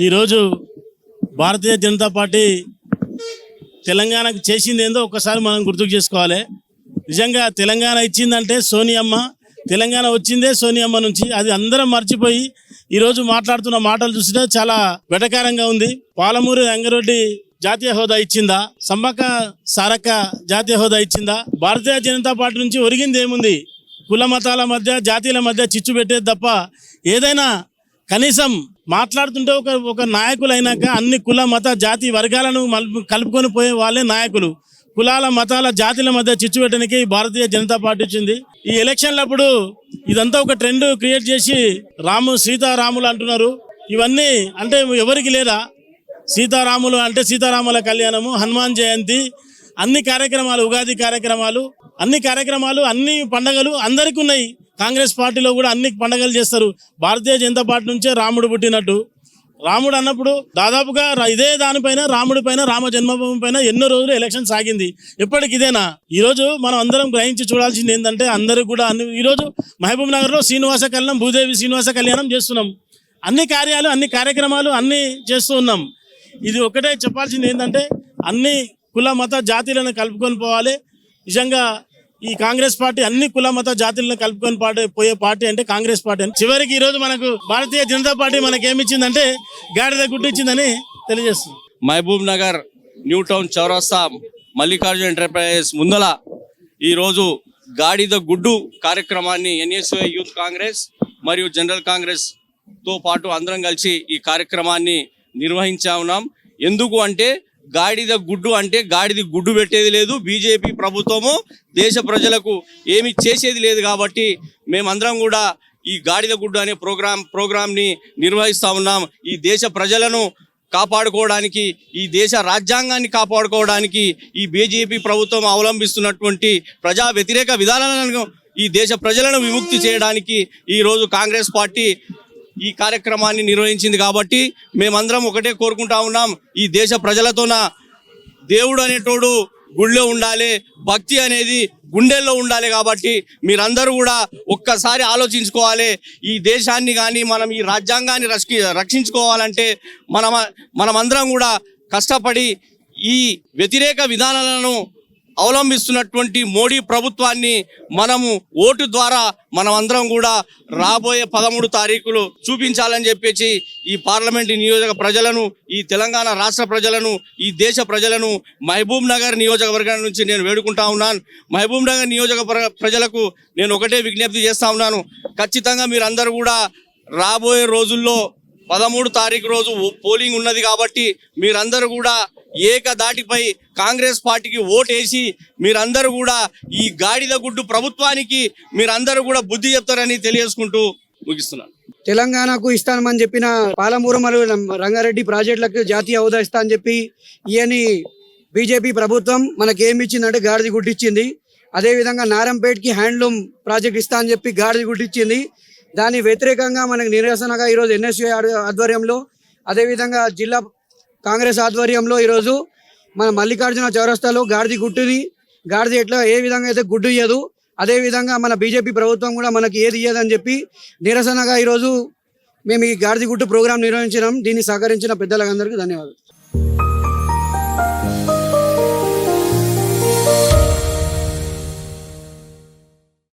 ఈరోజు భారతీయ జనతా పార్టీ తెలంగాణకు చేసింది ఏందో ఒక్కసారి మనం గుర్తుకు చేసుకోవాలి. నిజంగా తెలంగాణ ఇచ్చిందంటే సోనియమ్మ తెలంగాణ వచ్చిందే సోనియమ్మ నుంచి. అది అందరం మర్చిపోయి ఈరోజు మాట్లాడుతున్న మాటలు చూస్తే చాలా వెటకారంగా ఉంది. పాలమూరు రంగారెడ్డి జాతీయ హోదా ఇచ్చిందా? సమ్మక్క సారక్క జాతీయ హోదా ఇచ్చిందా? భారతీయ జనతా పార్టీ నుంచి ఒరిగింది ఏముంది? కుల మతాల మధ్య జాతీయుల మధ్య చిచ్చు పెట్టేది తప్ప ఏదైనా కనీసం మాట్లాడుతుంటే ఒక ఒక నాయకులు అయినాక అన్ని కుల మత జాతి వర్గాలను మలుపు- కలుపుకొని పోయే వాళ్ళే నాయకులు. కులాల మతాల జాతుల మధ్య చిచ్చు పెట్టడానికి భారతీయ జనతా పార్టీ వచ్చింది. ఈ ఎలక్షన్లప్పుడు ఇదంతా ఒక ట్రెండ్ క్రియేట్ చేసి రాము సీతారాములు అంటున్నారు. ఇవన్నీ అంటే ఎవరికి లేదా? సీతారాములు అంటే సీతారాముల కళ్యాణము హనుమాన్ జయంతి అన్ని కార్యక్రమాలు ఉగాది కార్యక్రమాలు అన్ని కార్యక్రమాలు అన్ని పండగలు అందరికీ ఉన్నాయి. కాంగ్రెస్ పార్టీలో కూడా అన్ని పండగలు చేస్తారు. భారతీయ జనతా పార్టీ నుంచే రాముడు పుట్టినట్టు. రాముడు అన్నప్పుడు దాదాపుగా ఇదే దానిపైన రాముడి పైన రామ జన్మభూమి పైన ఎన్నో రోజులు ఎలక్షన్ సాగింది. ఎప్పటికి ఇదేనా? ఈరోజు మనం అందరం గ్రహించి చూడాల్సింది ఏంటంటే అందరూ కూడా అన్ని ఈరోజు మహబూబ్ నగర్లో శ్రీనివాస కళ్యాణం భూదేవి శ్రీనివాస కళ్యాణం చేస్తున్నాం. అన్ని కార్యాలు అన్ని కార్యక్రమాలు అన్నీ చేస్తూ ఉన్నాం. ఇది ఒకటే చెప్పాల్సింది ఏంటంటే అన్ని కుల మత జాతీయులను కలుపుకొని పోవాలి. నిజంగా ఈ కాంగ్రెస్ పార్టీ అన్ని కుల మత జాతులను కలుపుకొని పార్టీ పోయే పార్టీ అంటే కాంగ్రెస్ పార్టీ అని. చివరికి ఈ రోజు మనకు భారతీయ జనతా పార్టీ మనకి ఏమి ఇచ్చిందంటే గాడిద గుడ్డు ఇచ్చిందని తెలియజేస్తుంది. మహబూబ్ నగర్ న్యూ టౌన్ చౌరస్తా మల్లికార్జున ఎంటర్ప్రైజెస్ ముందల ఈరోజు గాడిద గుడ్డు కార్యక్రమాన్ని ఎన్ఎస్ఏ యూత్ కాంగ్రెస్ మరియు జనరల్ కాంగ్రెస్తో పాటు అందరం కలిసి ఈ కార్యక్రమాన్ని నిర్వహించా ఉన్నాం. ఎందుకు అంటే గాడిద గుడ్డు అంటే గాడిద గుడ్డు పెట్టేది లేదు. బీజేపీ ప్రభుత్వము దేశ ప్రజలకు ఏమి చేసేది లేదు కాబట్టి మేమందరం కూడా ఈ గాడిద గుడ్డు అనే ప్రోగ్రాం ప్రోగ్రాంని నిర్వహిస్తూ ఉన్నాం. ఈ దేశ ప్రజలను కాపాడుకోవడానికి ఈ దేశ రాజ్యాంగాన్ని కాపాడుకోవడానికి ఈ బీజేపీ ప్రభుత్వం అవలంబిస్తున్నటువంటి ప్రజా వ్యతిరేక విధానాలను ఈ దేశ ప్రజలను విముక్తి చేయడానికి ఈ రోజు కాంగ్రెస్ పార్టీ ఈ కార్యక్రమాన్ని నిర్వహించింది కాబట్టి మేమందరం ఒకటే కోరుకుంటా ఉన్నాం. ఈ దేశ ప్రజలతోన దేవుడు అనేటోడు గుళ్ళో ఉండాలి భక్తి అనేది గుండెల్లో ఉండాలి కాబట్టి మీరందరూ కూడా ఒక్కసారి ఆలోచించుకోవాలి. ఈ దేశాన్ని కానీ మనం ఈ రాజ్యాంగాన్ని రక్షి రక్షించుకోవాలంటే మన మనమందరం కూడా కష్టపడి ఈ వ్యతిరేక విధానాలను అవలంబిస్తున్నటువంటి మోడీ ప్రభుత్వాన్ని మనము ఓటు ద్వారా మనమందరం కూడా రాబోయే పదమూడు తారీఖులు చూపించాలని చెప్పేసి ఈ పార్లమెంటు నియోజక ప్రజలను ఈ తెలంగాణ రాష్ట్ర ప్రజలను ఈ దేశ ప్రజలను మహబూబ్ నగర్ నియోజకవర్గం నుంచి నేను వేడుకుంటా ఉన్నాను. మహబూబ్ నగర్ నియోజక ప్రజలకు నేను ఒకటే విజ్ఞప్తి చేస్తూ ఉన్నాను. ఖచ్చితంగా మీరందరూ కూడా రాబోయే రోజుల్లో పదమూడు తారీఖు రోజు పోలింగ్ ఉన్నది కాబట్టి మీరందరూ కూడా ఏకదాటిపై కాంగ్రెస్ పార్టీకి ఓటేసి మీరందరూ కూడా ఈ గాడిద గుడ్డు ప్రభుత్వానికి మీరందరూ కూడా బుద్ధి చెప్తారని తెలియజేసుకుంటూ ముగిస్తున్నాను. తెలంగాణకు ఇస్తానమని చెప్పిన పాలమూరు మరియు రంగారెడ్డి ప్రాజెక్టులకు జాతీయ హోదా ఇస్తా అని చెప్పి ఈయని బీజేపీ ప్రభుత్వం మనకి ఏమి ఇచ్చిందంటే గాడిద గుడ్డిచ్చింది అదేవిధంగా నారంపేట్కి హ్యాండ్లూమ్ ప్రాజెక్ట్ ఇస్తా అని చెప్పి గాడిద గుడ్డిచ్చింది దాని వ్యతిరేకంగా మనకు నిరసనగా ఈరోజు ఎన్ఎస్యూ ఆధ్వర్యంలో అదేవిధంగా జిల్లా కాంగ్రెస్ ఆధ్వర్యంలో ఈరోజు మన మల్లికార్జున చౌరస్తాలో గాడిది గుట్టుని గాడిది ఎట్లా ఏ విధంగా అయితే గుడ్డు ఇయ్యదు అదే విధంగా మన బీజేపీ ప్రభుత్వం కూడా మనకి ఏది ఇయ్యదని చెప్పి నిరసనగా ఈరోజు మేము ఈ గాడిది గుట్టు ప్రోగ్రాం నిర్వహించినాం. దీన్ని సహకరించిన పెద్దలందరికీ ధన్యవాదాలు.